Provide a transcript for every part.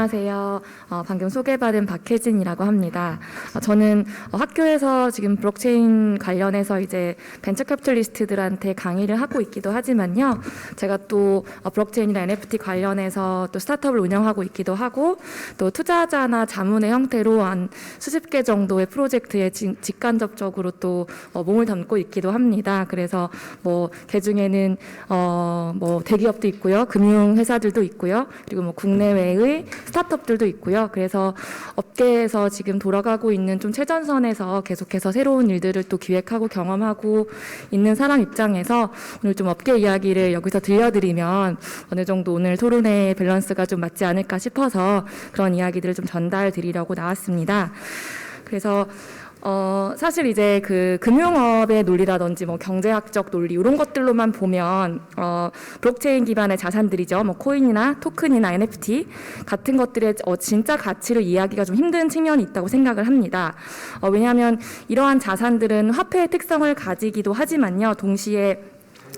안녕하세요. 어, 방금 소개받은 박혜진이라고 합니다. 어, 저는 어, 학교에서 지금 블록체인 관련해서 이제 벤처 캐피털리스트들한테 강의를 하고 있기도 하지만요. 제가 또 어, 블록체인이나 NFT 관련해서 또 스타트업을 운영하고 있기도 하고 또 투자자나 자문의 형태로 한 수십 개 정도의 프로젝트에 직- 직간접적으로 또 어, 몸을 담고 있기도 합니다. 그래서 뭐 개 중에는 어, 뭐 대기업도 있고요, 금융 회사들도 있고요, 그리고 뭐 국내외의 스타트업들도 있고요. 그래서 업계에서 지금 돌아가고 있는 좀 최전선에서 계속해서 새로운 일들을 또 기획하고 경험하고 있는 사람 입장에서 오늘 좀 업계 이야기를 여기서 들려드리면 어느 정도 오늘 토론의 밸런스가 좀 맞지 않을까 싶어서 그런 이야기들을 좀 전달드리려고 나왔습니다. 그래서 어, 사실 이제 그 금융업의 논리라든지 뭐 경제학적 논리 이런 것들로만 보면 어, 블록체인 기반의 자산들이죠. 뭐 코인이나 토큰이나 NFT 같은 것들의 어, 진짜 가치를 이해하기가 좀 힘든 측면이 있다고 생각을 합니다. 어, 왜냐하면 이러한 자산들은 화폐의 특성을 가지기도 하지만요. 동시에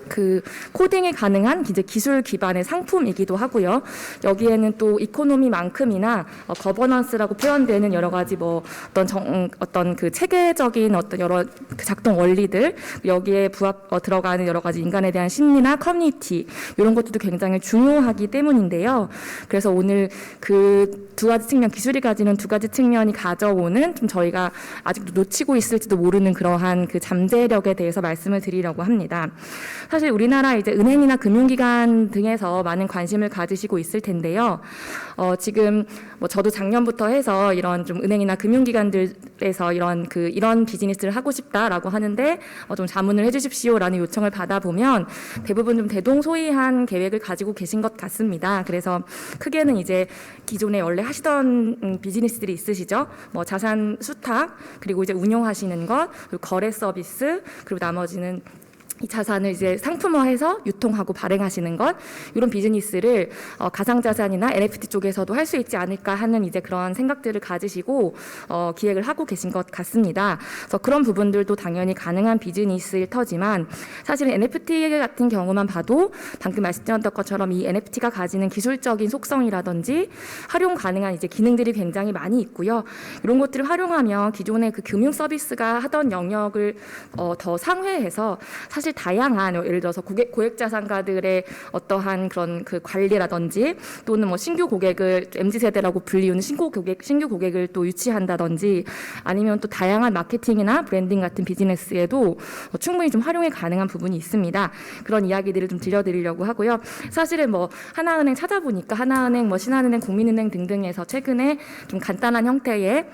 그 코딩이 가능한 이제 기술 기반의 상품이기도 하고요. 여기에는 또 이코노미만큼이나 어, 거버넌스라고 표현되는 여러 가지 뭐 어떤 정, 음, 어떤 그 체계적인 어떤 여러 그 작동 원리들 여기에 부합 어, 들어가는 여러 가지 인간에 대한 심리나 커뮤니티 이런 것들도 굉장히 중요하기 때문인데요. 그래서 오늘 그 두 가지 측면 기술이 가지는 두 가지 측면이 가져오는 좀 저희가 아직도 놓치고 있을지도 모르는 그러한 그 잠재력에 대해서 말씀을 드리려고 합니다. 사실 우리나라 이제 은행이나 금융기관 등에서 많은 관심을 가지시고 있을 텐데요. 어, 지금 뭐 저도 작년부터 해서 이런 좀 은행이나 금융기관들에서 이런 그 이런 비즈니스를 하고 싶다라고 하는데 어, 좀 자문을 해주십시오라는 요청을 받아보면 대부분 좀 대동소이한 계획을 가지고 계신 것 같습니다. 그래서 크게는 이제 기존에 원래 하시던 음, 비즈니스들이 있으시죠. 뭐 자산 수탁 그리고 이제 운용하시는 것 거래 서비스 그리고 나머지는 이 자산을 이제 상품화해서 유통하고 발행하시는 것 이런 비즈니스를 어, 가상자산이나 NFT 쪽에서도 할 수 있지 않을까 하는 이제 그런 생각들을 가지시고 어, 기획을 하고 계신 것 같습니다. 그래서 그런 부분들도 당연히 가능한 비즈니스일 터지만 사실은 NFT 같은 경우만 봐도 방금 말씀드렸던 것처럼 이 NFT가 가지는 기술적인 속성이라든지 활용 가능한 이제 기능들이 굉장히 많이 있고요. 이런 것들을 활용하면 기존의 그 금융 서비스가 하던 영역을 어, 더 상회해서 사실 다양한 예를 들어서 고객, 고액 자산가들의 어떠한 그런 그 관리라든지 또는 뭐 신규 고객을 mz 세대라고 불리우는 신고 고객 신규 고객을 또 유치한다든지 아니면 또 다양한 마케팅이나 브랜딩 같은 비즈니스에도 어, 충분히 좀 활용이 가능한 부분이 있습니다. 그런 이야기들을 좀 들려드리려고 하고요. 사실은 뭐 하나은행 찾아보니까 하나은행, 뭐 신한은행, 국민은행 등등에서 최근에 좀 간단한 형태의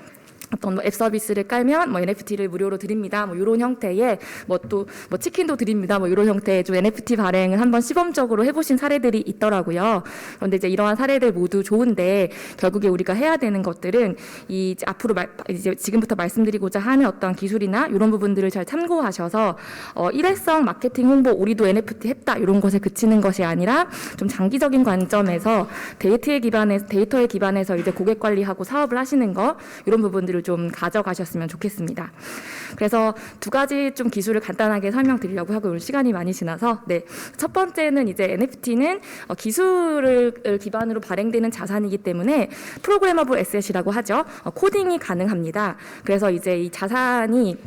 어떤 뭐 앱 서비스를 깔면 뭐 NFT를 무료로 드립니다. 뭐 이런 형태의 뭐 또 뭐 치킨도 드립니다. 뭐 이런 형태의 좀 NFT 발행을 한번 시범적으로 해보신 사례들이 있더라고요. 그런데 이제 이러한 사례들 모두 좋은데 결국에 우리가 해야 되는 것들은 이 앞으로 말, 이제 지금부터 말씀드리고자 하는 어떤 기술이나 이런 부분들을 잘 참고하셔서 어, 일회성 마케팅 홍보 우리도 NFT 했다 이런 것에 그치는 것이 아니라 좀 장기적인 관점에서 데이터에 기반해 데이터에 기반해서 이제 고객 관리하고 사업을 하시는 거 이런 부분들을 좀 가져가셨으면 좋겠습니다. 그래서 두 가지 좀 기술을 간단하게 설명드리려고 하고 오늘 시간이 많이 지나서 네. 첫 번째는 이제 NFT는 어, 기술을 기반으로 발행되는 자산이기 때문에 프로그래머블 에셋이라고 하죠. 어, 코딩이 가능합니다. 그래서 이제 이 자산이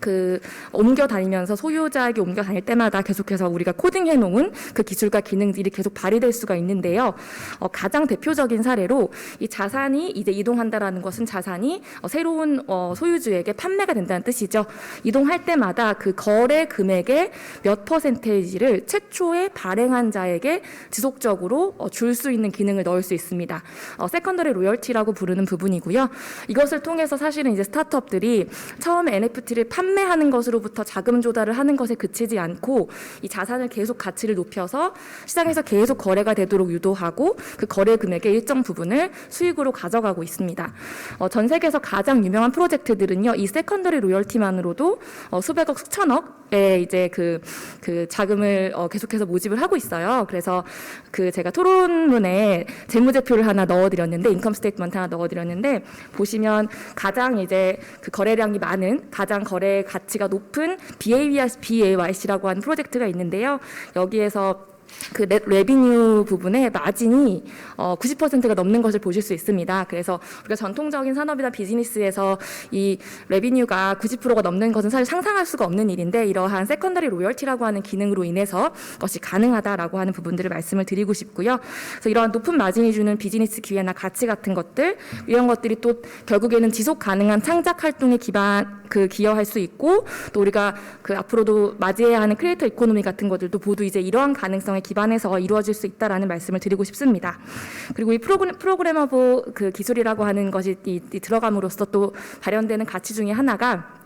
그 옮겨 다니면서 소유자에게 옮겨 다닐 때마다 계속해서 우리가 코딩해 놓은 그 기술과 기능들이 계속 발휘될 수가 있는데요. 어, 가장 대표적인 사례로 이 자산이 이제 이동한다라는 것은 자산이 어, 새로운 어, 소유주에게 판매가 된다는 뜻이죠. 이동할 때마다 그 거래 금액의 몇 퍼센테이지를 최초에 발행한 자에게 지속적으로 어, 줄수 있는 기능을 넣을 수 있습니다. 어, 세컨더리 로열티라고 부르는 부분이고요. 이것을 통해서 사실은 이제 스타트업들이 처음에 NFT를 판 매하는 것으로부터 자금 조달을 하는 것에 그치지 않고 이 자산을 계속 가치를 높여서 시장에서 계속 거래가 되도록 유도하고 그 거래 금액의 일정 부분을 수익으로 가져가고 있습니다. 어, 전 세계에서 가장 유명한 프로젝트들은요, 이 세컨더리 로열티만으로도 어, 수백억, 수천억 의 이제 그, 그 자금을 어, 계속해서 모집을 하고 있어요. 그래서 그 제가 토론문에 재무제표를 하나 넣어드렸는데, 인컴 스테이트먼트 하나 넣어드렸는데, 보시면 가장 이제 그 거래량이 많은, 가장 거래 가치가 높은 BAYC라고 하는 프로젝트가 있는데요. 여기에서 그 레, 레비뉴 부분에 마진이 어, 90%가 넘는 것을 보실 수 있습니다. 그래서 우리가 전통적인 산업이나 비즈니스에서 이 레비뉴가 90%가 넘는 것은 사실 상상할 수가 없는 일인데 이러한 세컨더리 로열티라고 하는 기능으로 인해서 그것이 가능하다라고 하는 부분들을 말씀을 드리고 싶고요. 그래서 이러한 높은 마진이 주는 비즈니스 기회나 가치 같은 것들 이런 것들이 또 결국에는 지속 가능한 창작 활동에 기반 그 기여할 수 있고 또 우리가 그 앞으로도 맞이해야 하는 크리에이터 이코노미 같은 것들도 모두 이제 이러한 가능성에 기반해서 이루어질 수 있다라는 말씀을 드리고 싶습니다. 그리고 이 프로그램 프로그래머보 그 기술이라고 하는 것이 이, 이 들어감으로써 또 발현되는 가치 중에 하나가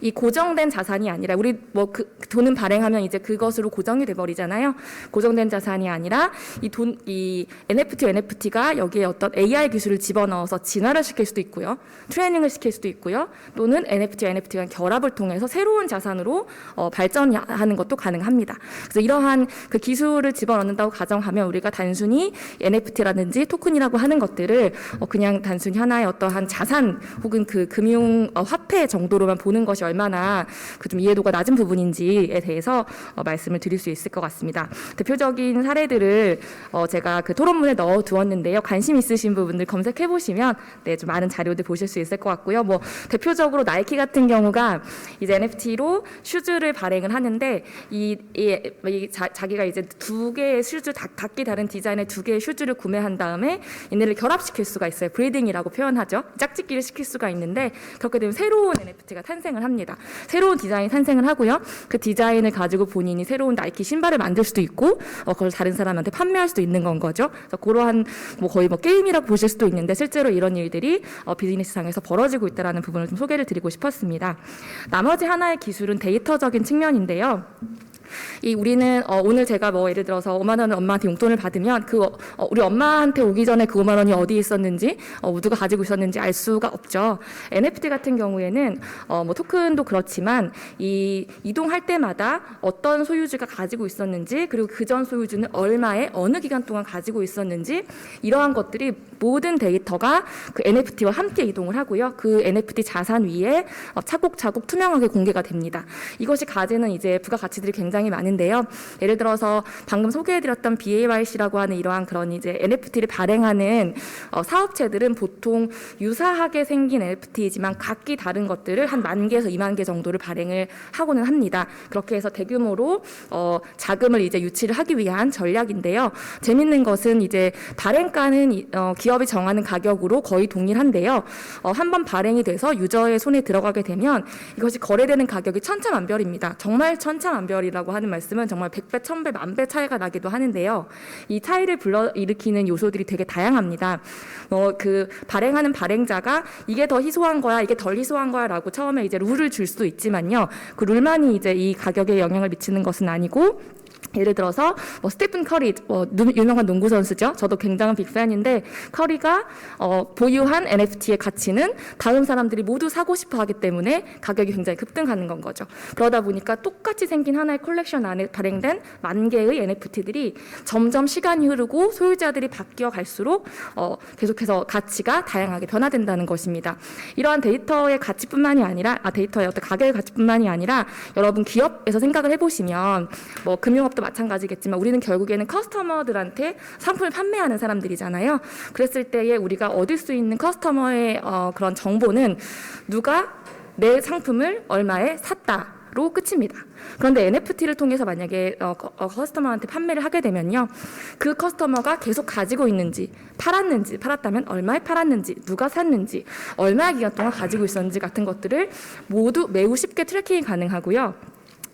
이 고정된 자산이 아니라 우리 뭐 그 돈은 발행하면 이제 그것으로 고정이 돼 버리잖아요. 고정된 자산이 아니라 이 돈 이 NFT NFT가 여기에 어떤 AI 기술을 집어넣어서 진화를 시킬 수도 있고요. 트레이닝을 시킬 수도 있고요. 또는 NFT NFT가 결합을 통해서 새로운 자산으로 어, 발전하는 것도 가능합니다. 그래서 이러한 그 기술을 집어넣는다고 가정하면 우리가 단순히 NFT라든지 토큰이라고 하는 것들을 어, 그냥 단순히 하나의 어떠한 자산 혹은 그 금융 어, 화폐 정도로만 보는 것이 얼마나 그 좀 이해도가 낮은 부분인지에 대해서 어, 말씀을 드릴 수 있을 것 같습니다. 대표적인 사례들을 어, 제가 그 토론문에 넣어 두었는데요. 관심 있으신 부분들 검색해 보시면 네, 좀 많은 자료들 보실 수 있을 것 같고요. 뭐 대표적으로 나이키 같은 경우가 이제 NFT로 슈즈를 발행을 하는데 이, 이, 이 자, 자기가 이제 두 개의 슈즈 다, 각기 다른 디자인의 두 개의 슈즈를 구매한 다음에 얘네를 결합시킬 수가 있어요. 브리딩이라고 표현하죠. 짝짓기를 시킬 수가 있는데 그렇게 되면 새로운 NFT가 탄생을 합니다. 새로운 디자인이 탄생을 하고요. 그 디자인을 가지고 본인이 새로운 나이키 신발을 만들 수도 있고 어, 그걸 다른 사람한테 판매할 수도 있는 건 거죠. 그래서 그러한 뭐 거의 뭐 게임이라고 보실 수도 있는데 실제로 이런 일들이 어, 비즈니스상에서 벌어지고 있다라는 부분을 좀 소개를 드리고 싶었습니다. 나머지 하나의 기술은 데이터적인 측면인데요. 이 우리는 어, 오늘 제가 뭐 예를 들어서 5만 원을 엄마한테 용돈을 받으면 그 어, 우리 엄마한테 오기 전에 그 5만 원이 어디에 있었는지 어, 누가 가지고 있었는지 알 수가 없죠. NFT 같은 경우에는 어, 뭐 토큰도 그렇지만 이 이동할 때마다 어떤 소유주가 가지고 있었는지 그리고 그 전 소유주는 얼마에 어느 기간 동안 가지고 있었는지 이러한 것들이 모든 데이터가 그 NFT와 함께 이동을 하고요. 그 NFT 자산 위에 어, 차곡차곡 투명하게 공개가 됩니다. 이것이 가지는 이제 부가가치들이 굉장히 많은데요. 예를 들어서 방금 소개해드렸던 BAYC라고 하는 이러한 그런 이제 NFT를 발행하는 어, 사업체들은 보통 유사하게 생긴 NFT이지만 각기 다른 것들을 한 만 개에서 이만 개 정도를 발행을 하고는 합니다. 그렇게 해서 대규모로 어, 자금을 이제 유치를 하기 위한 전략인데요. 재밌는 것은 이제 발행가는 이- 어, 기업이 정하는 가격으로 거의 동일한데요. 어, 한번 발행이 돼서 유저의 손에 들어가게 되면 이것이 거래되는 가격이 천차만별입니다. 정말 천차만별이라고 하는 말씀은 정말 백배, 천배, 만배 차이가 나기도 하는데요. 이 차이를 불러 일으키는 요소들이 되게 다양합니다. 어, 그 발행하는 발행자가 이게 더 희소한 거야, 이게 덜 희소한 거야 라고 처음에 이제 룰을 줄 수도 있지만요. 그 룰만이 이제 이 가격에 영향을 미치는 것은 아니고 예를 들어서 뭐 스테픈 커리 뭐 누- 유명한 농구 선수죠. 저도 굉장한 빅팬인데 커리가 어, 보유한 NFT의 가치는 다른 사람들이 모두 사고 싶어하기 때문에 가격이 굉장히 급등하는 건 거죠. 그러다 보니까 똑같이 생긴 하나의 컬렉션 안에 발행된 만 개의 NFT들이 점점 시간이 흐르고 소유자들이 바뀌어 갈수록 어, 계속해서 가치가 다양하게 변화된다는 것입니다. 이러한 데이터의 가치뿐만이 아니라 아 데이터의 어떤 가격의 가치뿐만이 아니라 여러분 기업에서 생각을 해보시면 뭐 금융업 도 마찬가지겠지만 우리는 결국에는 커스터머들한테 상품을 판매하는 사람들이잖아요. 그랬을 때에 우리가 얻을 수 있는 커스터머의 어, 그런 정보는 누가 내 상품을 얼마에 샀다. 로 끝입니다. 그런데 NFT를 통해서 만약에 어, 커- 어, 커스터머한테 판매를 하게 되면요, 그 커스터머가 계속 가지고 있는지, 팔았는지, 팔았다면 얼마에 팔았는지, 누가 샀는지, 얼마의 기간 동안 가지고 있었는지 같은 것들을 모두 매우 쉽게 트래킹이 가능하고요.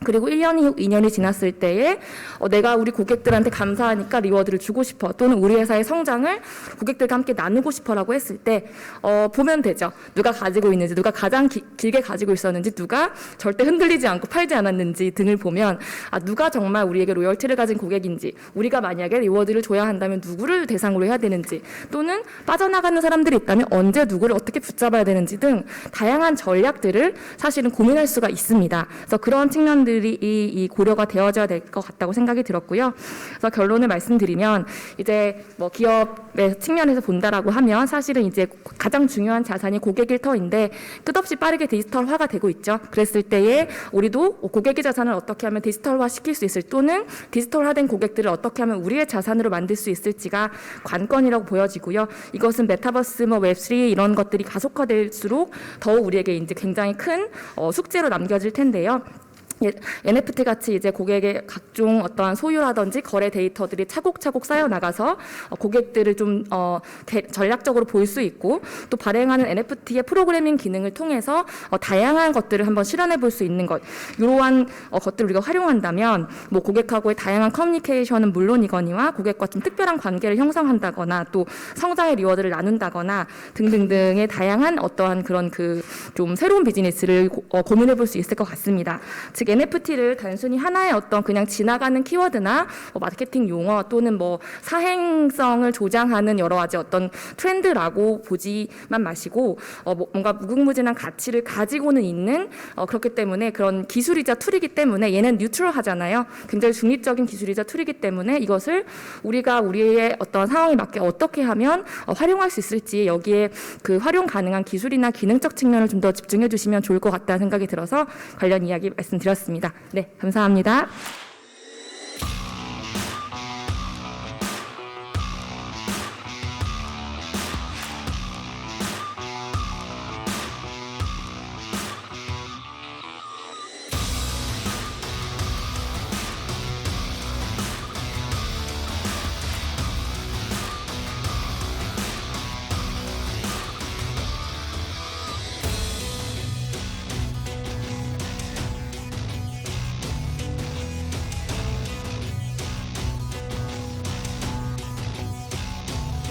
그리고 1년이 2년이 지났을 때에 어, 내가 우리 고객들한테 감사하니까 리워드를 주고 싶어 또는 우리 회사의 성장을 고객들과 함께 나누고 싶어라고 했을 때 어, 보면 되죠. 누가 가지고 있는지 누가 가장 기- 길게 가지고 있었는지 누가 절대 흔들리지 않고 팔지 않았는지 등을 보면 아, 누가 정말 우리에게 로열티를 가진 고객인지 우리가 만약에 리워드를 줘야 한다면 누구를 대상으로 해야 되는지 또는 빠져나가는 사람들이 있다면 언제 누구를 어떻게 붙잡아야 되는지 등 다양한 전략들을 사실은 고민할 수가 있습니다. 그래서 그런 측면들 사항들이 이, 이 고려가 되어져야 될 것 같다고 생각이 들었고요. 그래서 결론을 말씀드리면 이제 뭐 기업의 측면에서 본다라고 하면 사실은 이제 가장 중요한 자산이 고객일 터인데 끝없이 빠르게 디지털화가 되고 있죠. 그랬을 때에 우리도 고객의 자산을 어떻게 하면 디지털화 시킬 수 있을 또는 디지털화된 고객들을 어떻게 하면 우리의 자산으로 만들 수 있을지가 관건이라고 보여지고요. 이것은 메타버스, 뭐 웹3 이런 것들이 가속화될수록 더욱 우리에게 이제 굉장히 큰 어, 숙제로 남겨질 텐데요. 예, NFT 같이 이제 고객의 각종 어떠한 소유라든지 거래 데이터들이 차곡차곡 쌓여 나가서 어, 고객들을 좀 어, 대- 전략적으로 볼 수 있고 또 발행하는 NFT의 프로그래밍 기능을 통해서 어, 다양한 것들을 한번 실현해 볼 수 있는 것 이러한 어, 것들을 우리가 활용한다면 뭐 고객하고의 다양한 커뮤니케이션은 물론이거니와 고객과 좀 특별한 관계를 형성한다거나 또 성장의 리워드를 나눈다거나 등등등의 다양한 어떠한 그런 그 좀 새로운 비즈니스를 고, 어, 고민해 볼 수 있을 것 같습니다. 즉 NFT를 단순히 하나의 어떤 그냥 지나가는 키워드나 어, 마케팅 용어 또는 뭐 사행성을 조장하는 여러 가지 어떤 트렌드라고 보지만 마시고 어, 뭐, 뭔가 무궁무진한 가치를 가지고는 있는 어, 그렇기 때문에 그런 기술이자 툴이기 때문에 얘는 뉴트럴하잖아요. 굉장히 중립적인 기술이자 툴이기 때문에 이것을 우리가 우리의 어떤 상황에 맞게 어떻게 하면 어, 활용할 수 있을지 여기에 그 활용 가능한 기술이나 기능적 측면을 좀 더 집중해 주시면 좋을 것 같다는 생각이 들어서 관련 이야기 말씀드렸 습니다. 네, 감사합니다.